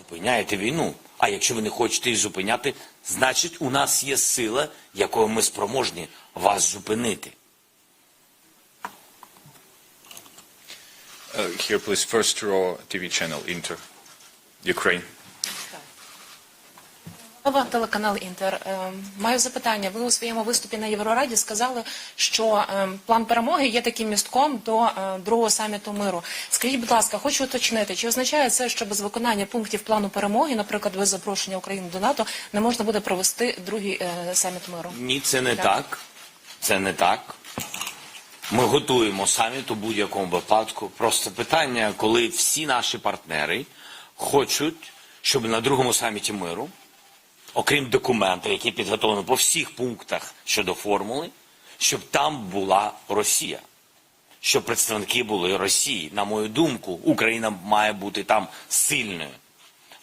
зупиняєте війну. А якщо ви не хочете її зупиняти, значить у нас є сила, якою ми спроможні вас зупинити. Uh, here, please, first row TV channel, Inter, Ukraine. Телеканал Інтер. Е, Маю запитання. Ви у своєму виступі на Єврораді сказали, що е, план перемоги є таким містком до е, другого саміту миру. Скажіть, будь ласка, хочу уточнити, чи означає це, що без виконання пунктів плану перемоги, наприклад, без запрошення України до НАТО, не можна буде провести другий саміт миру? Ні, це не Так. так. Це не так. Ми готуємо саміт у будь-якому випадку. Просто питання, коли всі наші партнери хочуть, щоб на другому саміті миру, окрім документів, які підготовлені по всіх пунктах щодо формули, щоб там була Росія. Щоб представники були Росії. На мою думку, Україна має бути там сильною.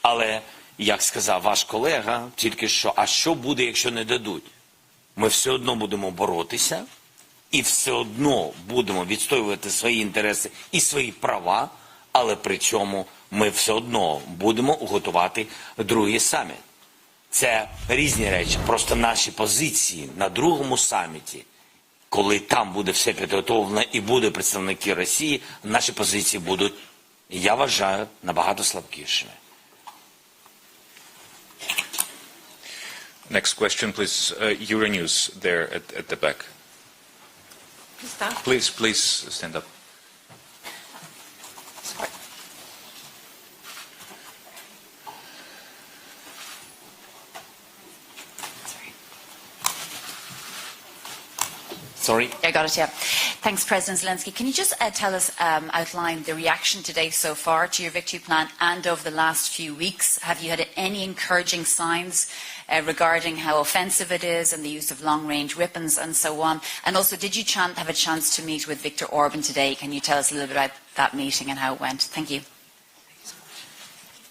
Але, як сказав ваш колега, тільки що, а що буде, якщо не дадуть? Ми все одно будемо боротися і все одно будемо відстоювати свої інтереси і свої права, але при цьому ми все одно будемо готувати другий саміт. Це різні речі. Просто наші позиції на другому саміті, коли там буде все підготовлено і будуть представники Росії, наші позиції будуть, я вважаю, набагато слабкішими. Next question, please, uh, Euronews there at, at the back. Please, please stand up. Sorry. I got it, yeah. Thanks, President Zelensky. Can you just uh, tell us, um, outline the reaction today so far to your victory plan and over the last few weeks? Have you had any encouraging signs uh, regarding how offensive it is and the use of long-range weapons and so on? And also, did you chan- have a chance to meet with Viktor Orban today? Can you tell us a little bit about that meeting and how it went? Thank you.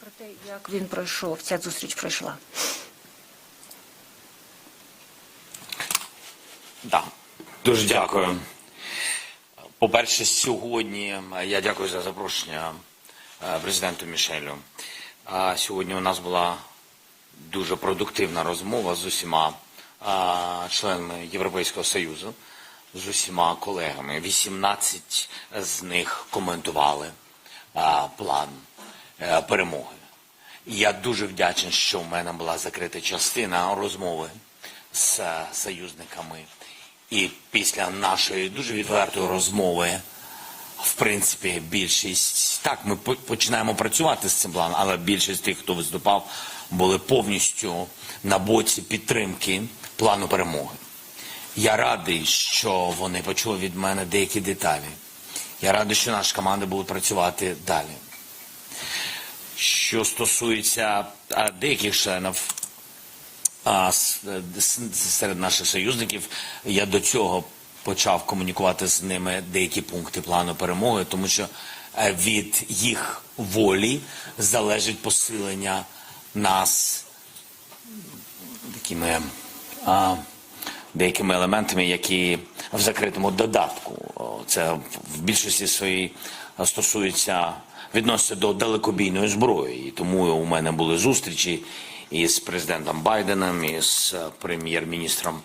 Про те, як він пройшов, ця зустріч пройшла. Так, дуже дякую. По-перше, сьогодні я дякую за запрошення е, президенту Мішелю. Сьогодні у нас була дуже продуктивна розмова з усіма членами Європейського Союзу, з усіма колегами. 18 з них коментували план е, перемоги. Я дуже вдячний, що в мене була закрита частина розмови з е, союзниками. І після нашої дуже відвертої розмови, в принципі, більшість так, ми починаємо працювати з цим планом, але більшість тих, хто виступав, були повністю на боці підтримки плану перемоги. Я радий, що вони почули від мене деякі деталі. Я радий, що наша команда буде працювати далі. Що стосується деяких членів а, с- серед наших союзників, я до цього почав комунікувати з ними деякі пункти плану перемоги, тому що е, від їх волі залежить посилення нас такими а, деякими елементами, які в закритому додатку. Це в більшості своїй стосується відноситься до далекобійної зброї. І тому у мене були зустрічі із президентом Байденом, і з е, прем'єр-міністром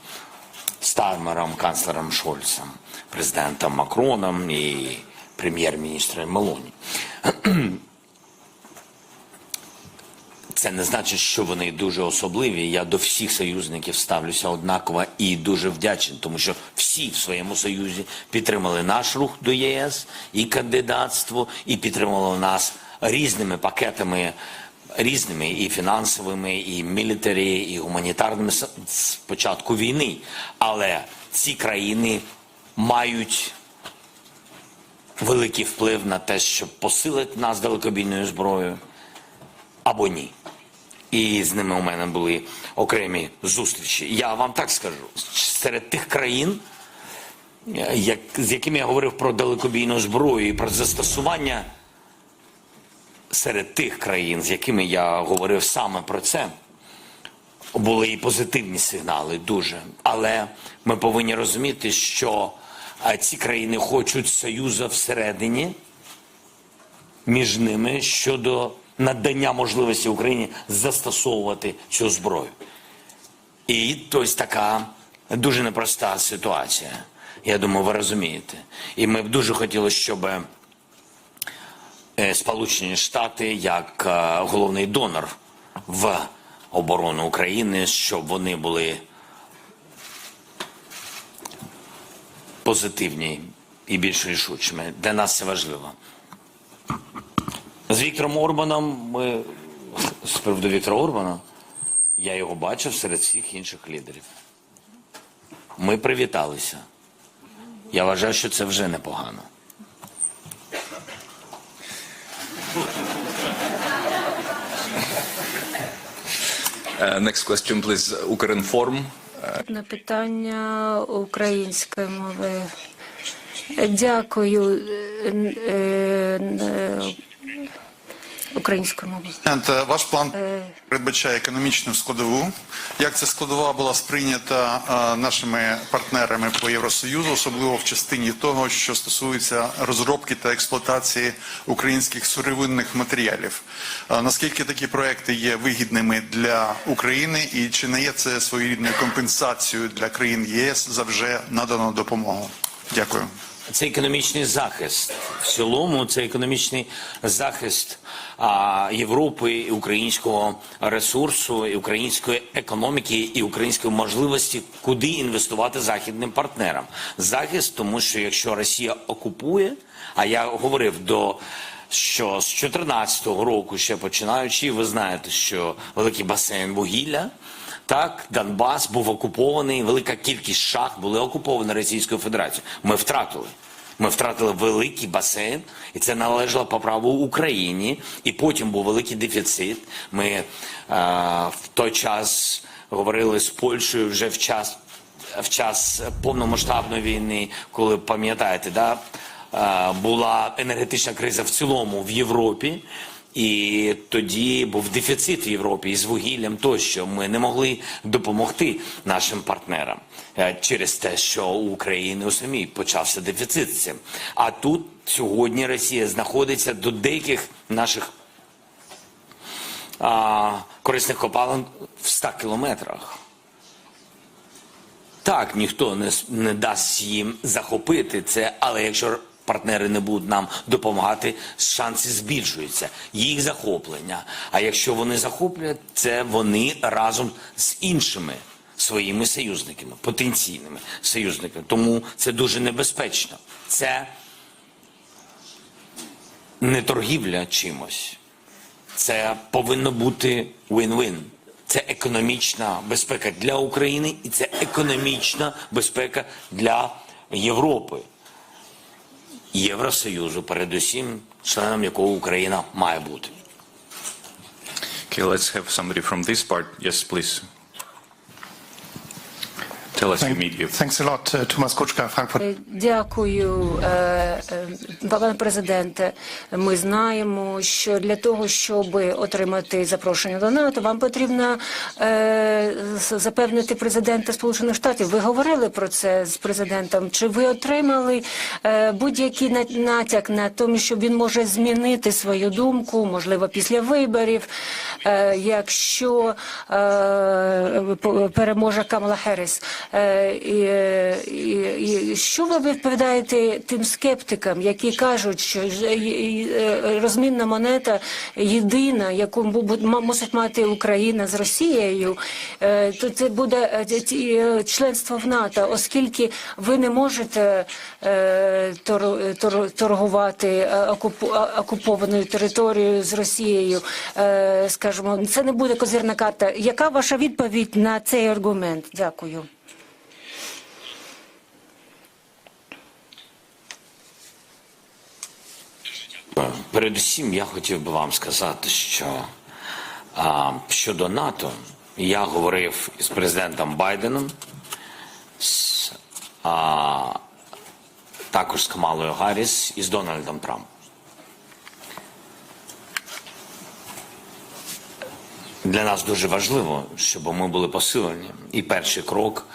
Стармером, канцлером Шольцем, президентом Макроном і прем'єр-міністром Мелоні. Це не значить, що вони дуже особливі. Я до всіх союзників ставлюся однаково і дуже вдячний, тому що всі в своєму союзі підтримали наш рух до ЄС і кандидатство, і підтримали нас різними пакетами, різними і фінансовими, і мілітарі, і гуманітарними з початку війни. Але ці країни мають великий вплив на те, щоб посилити нас далекобійною зброєю або ні. І з ними у мене були окремі зустрічі. Я вам так скажу: серед тих країн, е, як, з якими я говорив про далекобійну зброю і про застосування, серед тих країн, з якими я говорив саме про це, були і позитивні сигнали дуже. Але ми повинні розуміти, що ці країни хочуть союзу всередині між ними щодо надання можливості Україні застосовувати цю зброю. І ось така дуже непроста ситуація. Я думаю, ви розумієте. І ми б дуже хотіли, щоб Сполучені Штати, як е, головний донор в оборону України, щоб вони були позитивні і більш рішучими. Для нас це важливо. З Віктором Орбаном ми з приводу Віктора Орбана, я його бачив серед всіх інших лідерів. Ми привіталися. Я вважаю, що це вже непогано. Next question, please. Ukrinform. На питання української мови. Дякую. Е, е, е, Українською мовою. Ваш план передбачає економічну складову. Як ця складова була сприйнята е, нашими партнерами по Євросоюзу, особливо в частині того, що стосується розробки та експлуатації українських сировинних матеріалів? Е, Наскільки такі проекти є вигідними для України, і чи не є це своєрідною компенсацією для країн ЄС за вже надану допомогу? Дякую. Це економічний захист. В цілому це економічний захист а, Європи, і українського ресурсу, і української економіки, і української можливості, куди інвестувати західним партнерам. Захист, тому що якщо Росія окупує, а я говорив до. Що з 2014 року, ще починаючи, ви знаєте, що великий басейн вугілля так, Донбас був окупований, велика кількість шахт були окуповані Російською Федерацією. Ми втратили. Ми втратили великий басейн, і це належало по праву Україні. І потім був великий дефіцит. Ми е, в той час говорили з Польщею вже в час, в час повномасштабної війни, коли пам'ятаєте, да, е, була енергетична криза в цілому в Європі. І тоді був дефіцит в Європі із вугіллям тощо. Ми не могли допомогти нашим партнерам е, через те, що у України у самій почався дефіцит цим. А тут сьогодні Росія знаходиться до деяких наших а, корисних копалин в 100 кілометрах. Так, ніхто не, не дасть їм захопити це, але якщо партнери не будуть нам допомагати, шанси збільшуються. Їх захоплення. А якщо вони захоплять, це вони разом з іншими своїми союзниками, потенційними союзниками. Тому це дуже небезпечно. Це не торгівля чимось. Це повинно бути win-win. Це економічна безпека для України і це економічна безпека для Європи, Євросоюзу, передусім, членом якого Україна має бути. Okay, let's have somebody from this part. Yes, please. Tell us your media. Thanks a lot, uh, Thomas Kutschka, Frankfurt. Дякую, е, е, пане президенте. Ми знаємо, що для того, щоб отримати запрошення до НАТО, вам потрібно е, запевнити президента Сполучених Штатів. Ви говорили про це з президентом. Чи ви отримали будь-який натяк на тому, що він може змінити свою думку, можливо, після виборів, якщо по- переможе Камала Херріс? Е, і, е, і, і що ви відповідаєте тим скептикам, які кажуть, що е, розмінна монета єдина, яку мусить мати Україна з Росією, то це буде членство в НАТО, оскільки ви не можете тор- тор- торгувати окупованою територією з Росією. Скажімо, це не буде козирна карта. Яка ваша відповідь на цей аргумент? Дякую. Передусім, я хотів би вам сказати, що а, щодо НАТО, я говорив із президентом Байденом, з, а, також з Камалою Гарріс і з Дональдом Трампом. Для нас дуже важливо, щоб ми були посилені. І перший крок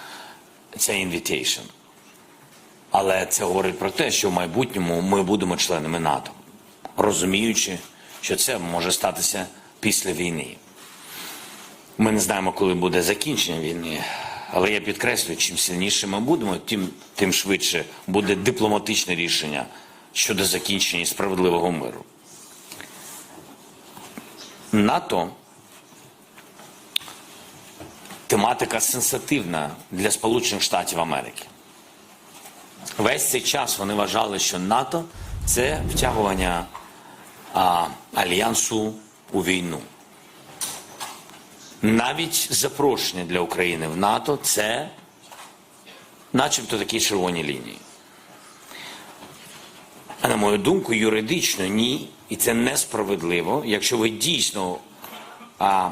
це invitation. Але це говорить про те, що в майбутньому ми будемо членами НАТО, розуміючи, що це може статися після війни. Ми не знаємо, коли буде закінчення війни, але я підкреслюю, чим сильніше ми будемо, тим, тим швидше буде дипломатичне рішення щодо закінчення справедливого миру. НАТО тематика сенситивна для Сполучених Штатів Америки. Весь цей час вони вважали, що НАТО це втягування а, альянсу у війну. Навіть запрошення для України в НАТО це начебто такі червоні лінії. А на мою думку, юридично ні, і це несправедливо, якщо ви дійсно а,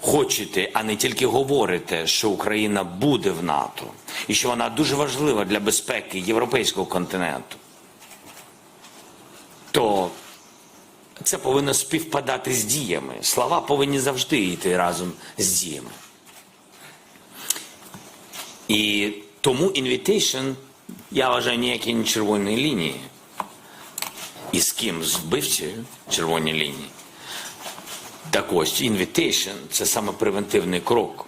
хочете, а не тільки говорите, що Україна буде в НАТО, і що вона дуже важлива для безпеки європейського континенту, то це повинно співпадати з діями. Слова повинні завжди йти разом з діями. І тому invitation, я вважаю, ніякі не червоної лінії. І з ким з вбивцею червоні лінії. Так ось, invitation – це саме превентивний крок.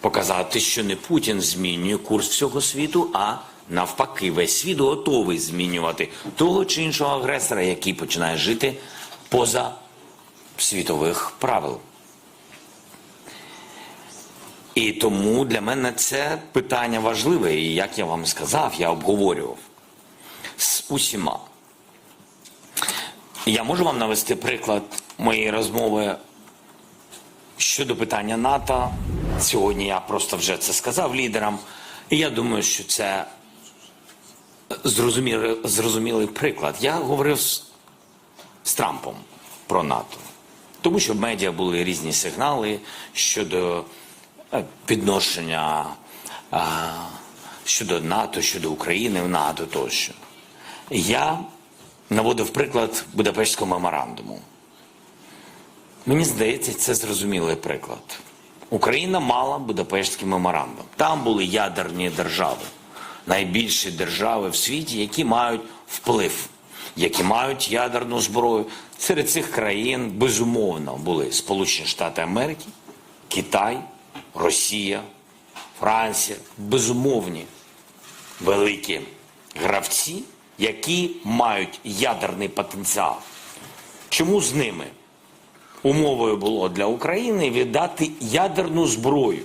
Показати, що не Путін змінює курс всього світу, а навпаки, весь світ готовий змінювати того чи іншого агресора, який починає жити поза світових правил. І тому для мене це питання важливе, і як я вам сказав, я обговорював з усіма. Я можу вам навести приклад моєї розмови щодо питання НАТО. Сьогодні я просто вже це сказав лідерам. І я думаю, що це зрозумілий, зрозумілий приклад. Я говорив з, з Трампом про НАТО, тому що в медіа були різні сигнали щодо е, підношення а, щодо НАТО, щодо України в НАТО тощо. Я наводив приклад Будапештського меморандуму. Мені здається, це зрозумілий приклад. Україна мала Будапештський меморандум. Там були ядерні держави, найбільші держави в світі, які мають вплив, які мають ядерну зброю. Серед цих країн безумовно були Сполучені Штати Америки, Китай, Росія, Франція, безумовні великі гравці, які мають ядерний потенціал. Чому з ними? Умовою було для України віддати ядерну зброю.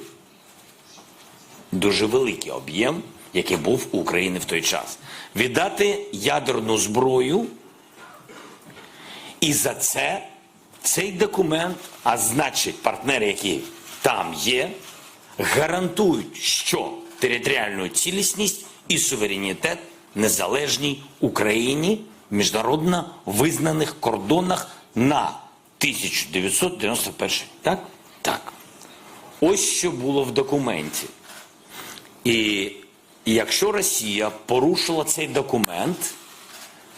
Дуже великий об'єм, який був у України в той час. Віддати ядерну зброю. І за це цей документ, а значить партнери, які там є, гарантують, що територіальну цілісність і суверенітет незалежній Україні в міжнародно визнаних кордонах на 1991. Так? Так. Ось що було в документі. І якщо Росія порушила цей документ,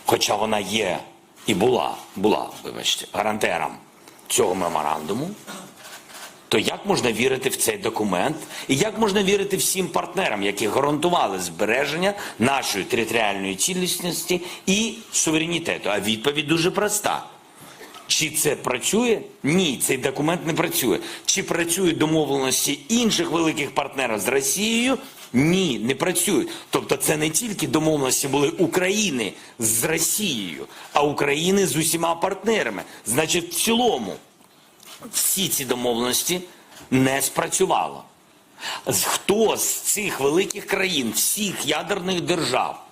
хоча вона є і була, була, вибачте, гарантером цього меморандуму, то як можна вірити в цей документ? І як можна вірити всім партнерам, які гарантували збереження нашої територіальної цілісності і суверенітету? А відповідь дуже проста. Чи це працює? Ні, цей документ не працює. Чи працюють домовленості інших великих партнерів з Росією? Ні, не працюють. Тобто це не тільки домовленості були України з Росією, а України з усіма партнерами. Значить, в цілому всі ці домовленості не спрацювало. Хто з цих великих країн, всіх ядерних держав,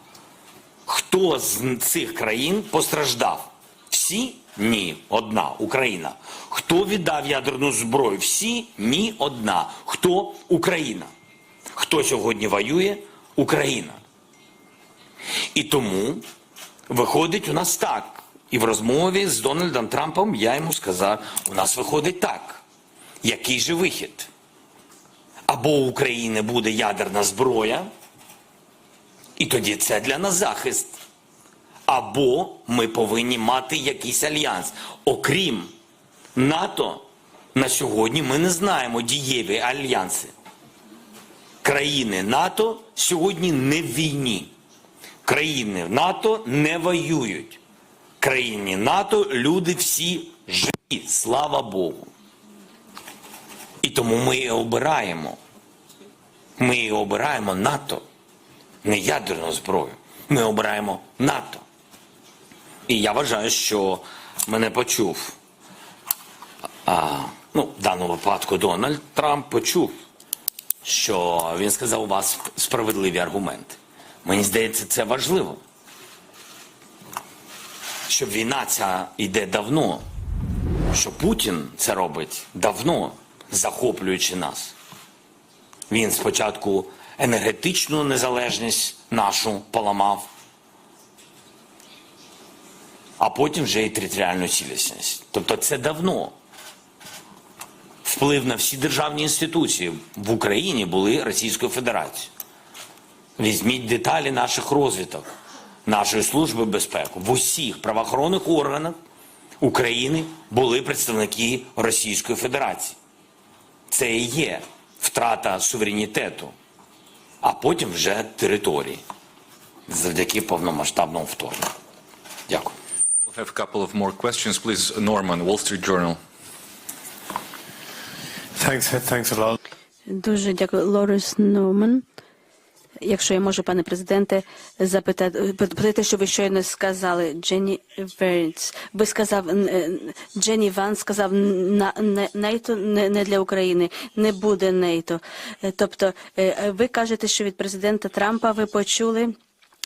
хто з цих країн постраждав? Всі? Ні, одна Україна. Хто віддав ядерну зброю? Всі? Ні, одна. Хто? Україна. Хто сьогодні воює? Україна. І тому виходить у нас так. І в розмові з Дональдом Трампом я йому сказав: у нас виходить так. Який же вихід? Або у України буде ядерна зброя, і тоді це для нас захист. Або ми повинні мати якийсь альянс. Окрім НАТО, на сьогодні ми не знаємо дієві альянси. Країни НАТО сьогодні не в війні. Країни НАТО не воюють. країні НАТО люди всі живі, слава Богу. І тому ми і обираємо. Ми і обираємо НАТО, не ядерну зброю. Ми обираємо НАТО. І я вважаю, що мене почув. А, ну, в даному випадку Дональд Трамп почув, що він сказав у вас справедливі аргументи. Мені здається, це важливо. Що війна ця йде давно, що Путін це робить давно, захоплюючи нас. Він спочатку енергетичну незалежність нашу поламав, а потім вже і територіальну цілісність. Тобто це давно. Вплив на всі державні інституції в Україні були Російською Федерацією. Візьміть деталі наших розвиток, нашої служби безпеки. В усіх правоохоронних органах України були представники Російської Федерації. Це і є втрата суверенітету, а потім вже території завдяки повномасштабному вторгненню. Дякую. Have a couple of more questions, please. Norman, Wall Street Journal. Thanks, thanks a lot. Дуже дякую, Лорис Норман. Якщо я можу, пане президенте, запитати про те, що ви щойно сказали, Дженні Верц. Ви сказав е, Дженні Ван сказав на не НАТО не, не для України, не буде НАТО. Е, Тобто, е, ви кажете, що від президента Трампа ви почули.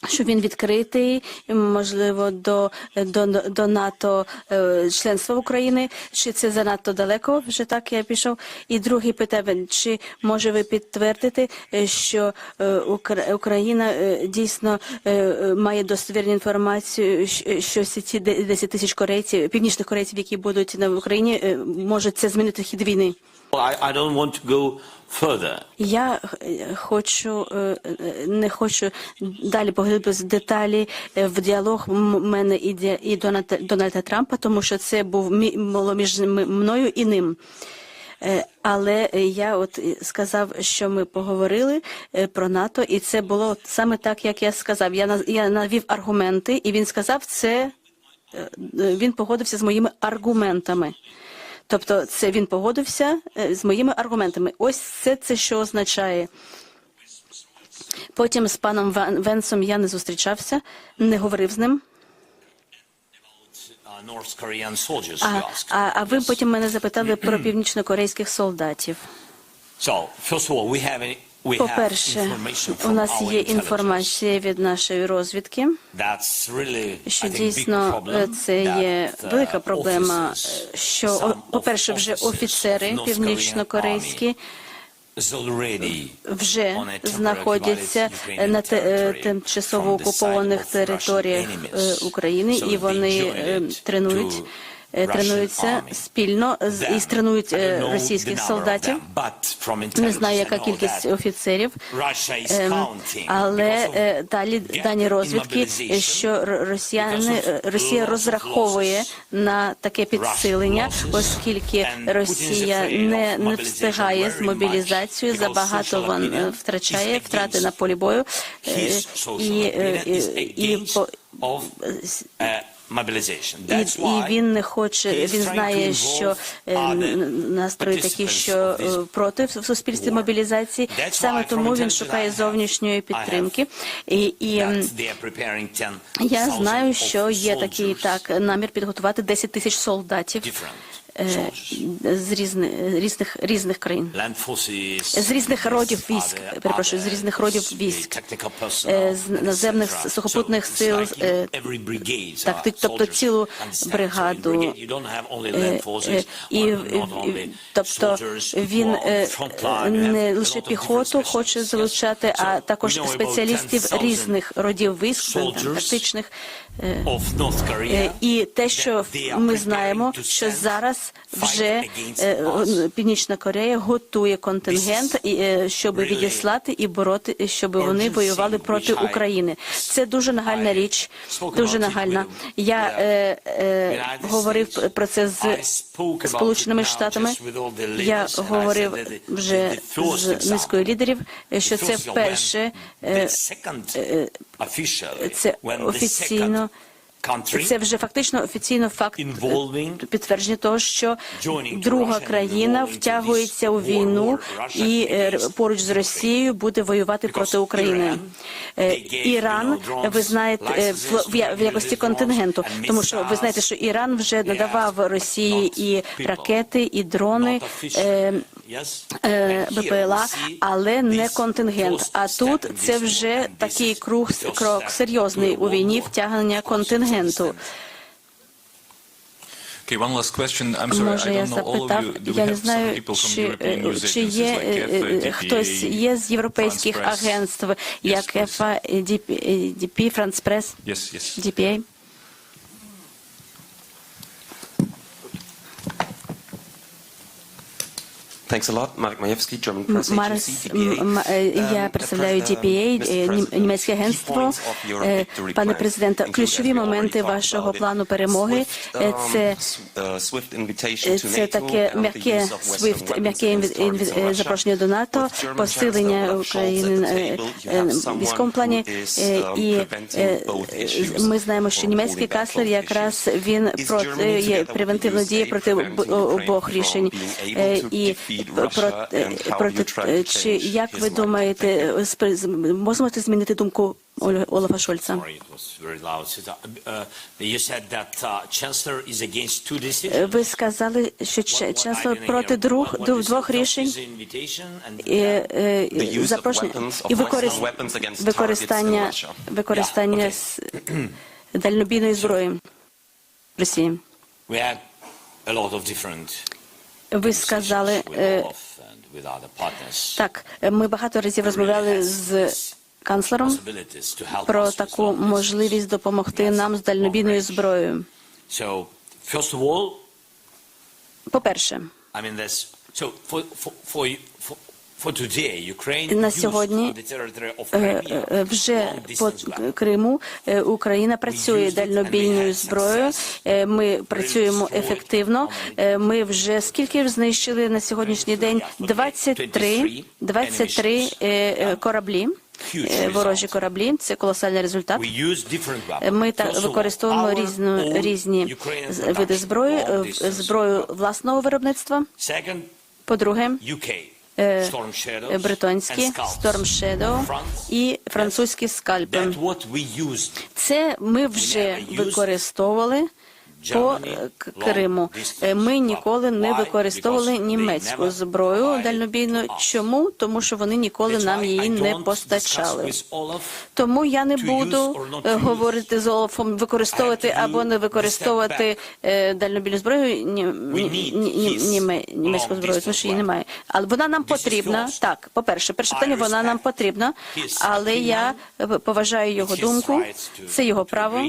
Що він відкритий, можливо, до, до, до НАТО е, членства України, чи це занадто далеко вже так я пішов? І другий питання, чи може ви підтвердити, е, що е, Укра- Україна дійсно має достовірну інформацію, що всі ці де- 10 тисяч корейців, північних корейців, які будуть на Україні, може це змінити хід війни? I, I don't want to go. Я е, хочу е, е, не хочу далі поглибитися деталі в діалог мене і і Дональда, Трампа, тому що це був між мною і ним. Але я от сказав, що ми поговорили про НАТО, і це було саме так, як я сказав. Я я навів аргументи, і він сказав, це він погодився з моїми аргументами. Тобто, це він погодився е, з моїми аргументами. Ось це, це що означає. Потім з паном Ван- Венсом я не зустрічався, не говорив з ним. Uh, А, а, а ви потім мене запитали про північнокорейських солдатів. So, first of all, we have, По-перше, information у нас є інформація від нашої розвідки, що дійсно е, це є uh, велика проблема, е, що, some о, по-перше, вже офіцери північнокорейські вже знаходяться на е, тимчасово окупованих територіях е. України, і вони е, тренують. Е, Тренуються спільно з- і тренують е, російських солдатів. Не знаю, яка кількість офіцерів, Ем, але е, далі дані розвідки, що росіяни е, Росія розраховує на таке підсилення, оскільки Росія не, не встигає з мобілізацією, забагато вон, е, втрачає втрати на полі бою. е, І, е, is і, і, uh, і, і він не хоче, він знає, що е, настрої такі, що е, проти в суспільстві мобілізації. Саме тому він шукає зовнішньої підтримки. І, і м, that they are preparing 10 я знаю, що є такий так намір підготувати 10 тисяч солдатів е. З різних різних різних країн. З різних родів військ, перепрошую, з різних родів військ, е, з наземних сухопутних сил, е, так, тобто цілу бригаду, Е, е, І тобто він е, не лише піхоту хоче залучати, а також спеціалістів 10,000 різних родів військ, тактичних. е, Е, І те, що ми знаємо, що send зараз вже е. Північна Корея готує контингент, е, щоб відіслати і бороти, щоб вони воювали проти України. Це дуже нагальна річ, дуже нагальна. Я е, е, говорив про це з Сполученими Штатами. Я говорив вже з низкою лідерів, що це вперше е, це офіційно Це вже фактично офіційно факт підтвердження того, що друга країна втягується у війну і е, поруч з Росією буде воювати проти України. Е, Іран, ви знаєте, е, в, якості контингенту, тому що ви знаєте, що Іран вже надавав Росії і ракети, і дрони. Е, е, БПЛА, але не контингент. А тут це вже такий круг крок серйозний у війні втягнення контингенту. Okay, one last question. I'm sorry, Може, I я don't know all of запитав, you. Do we я не знаю, чи, е, чи є like е, е, хтось DPA, є з європейських France Press? агентств, як. ЕФА, Yes, yes. DPA? Thanks a lot. Marek Majewski, German press Марс, е, я Um, представляю DPA, е, німецьке агентство. Е, Пане президенте, ключові моменти вашого плану перемоги е, um, це uh, Це таке м'яке SWIFT, м'яке запрошення до НАТО, посилення України е, е, в військовому плані. Е, um, І е, е, ми знаємо, що німецький канцлер якраз він проти Germany, є превентивно діє проти обох рішень. Е, І про- е, е, чи як ви думаєте, е, можете змінити думку Олафа Шольца? Uh, uh. Е, Ви сказали, що What- Ч- what- Канцлер I didn't проти двох- двох рішень. І, е, запрошення використання, використання дальнобійної зброї Росії. Ви сказали, е, так, ми багато разів розмовляли з канцлером про таку можливість допомогти нам з дальнобійною зброєю. So, first На сьогодні, е, Crimea е, вже по. Криму е, Україна працює дальнобійною зброєю. Е, Ми працюємо ефективно. Е, Ми вже скільки знищили на сьогоднішній день? 23, 23 е, е, кораблі. е, Ворожі кораблі, це колосальний результат. Ми of використовуємо різну, різні види зброї, е, зброю власного виробництва. Second, По-друге, Е, бритонські. Storm Shadow і французькі скальпи. Це ми вже використовували по е, Криму. Е, Ми ніколи не використовували німецьку зброю дальнобійну. Чому? Тому що вони ніколи нам її не постачали. Тому я не буду е, говорити з Олафом, використовувати або не використовувати дальнобійну зброю ні, ні, ні, ні, німе- німецьку зброю, тому що її немає. Але вона нам потрібна. Так, по-перше, перше питання, вона нам потрібна, але я поважаю його думку. Це його право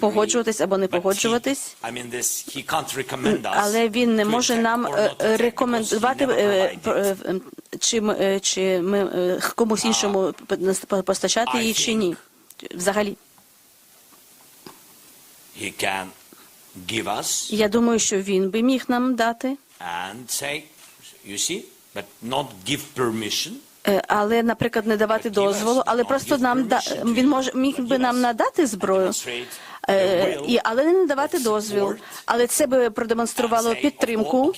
погоджуватись або не погоджуватись. Us Але він не може нам е, рекомендувати, е, е, е, чи ми, е, чи ми е, комусь іншому постачати її чи ні. Взагалі, я думаю, що він би міг нам дати, and say, you see, but not give permission. Е, але, наприклад, не давати дозволу, але просто нам да він може міг би нам надати зброю. Е, і але не надавати дозвіл. Але це би продемонструвало підтримку.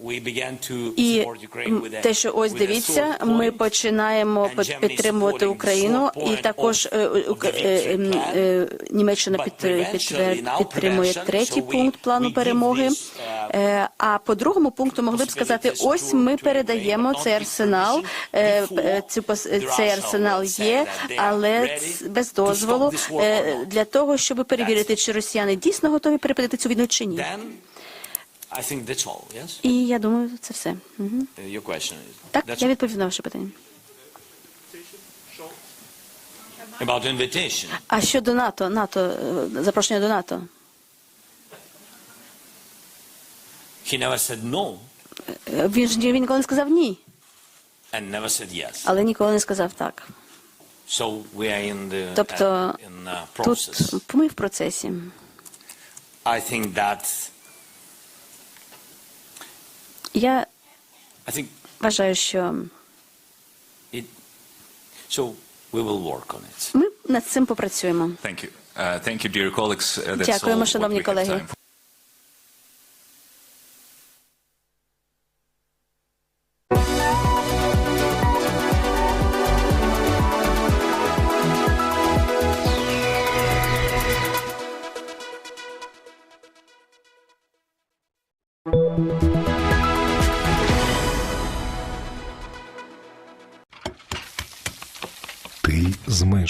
"Oh, okay, so we began to І те, що ось дивіться, ми починаємо під- підтримувати Україну, і також е, е, е, Німеччина підтримує третій пункт плану перемоги. uh, А по другому пункту могли б сказати: ось ми передаємо цей арсенал. Цей арсенал є, але без дозволу для того, щоб перевірити, чи росіяни дійсно готові припинити цю війну чи ні. I think that's all, yes? І я думаю, це все. Мгм. Uh, Your question is, Так, that's я all. відповів на ваше питання. about invitation. А щодо НАТО, НАТО, е, запрошення до НАТО. He never said no Е, Він ж ні- він ніколи не сказав ні, and never said yes. але ніколи не сказав так. So we are in the Тобто uh, in the тут process. ми в процесі. I think that Я вважаю, що it. So we will work on it. ми над цим попрацюємо. Thank you. Uh,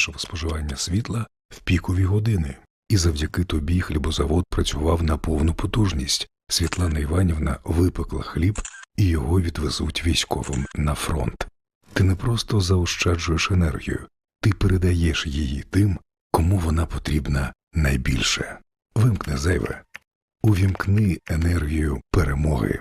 зменшив споживання світла в пікові години, і завдяки тобі хлібозавод працював на повну потужність. Світлана Іванівна випекла хліб і його відвезуть військовим на фронт. Ти не просто заощаджуєш енергію, ти передаєш її тим, кому вона потрібна найбільше. Вимкни зайве. Увімкни енергію перемоги.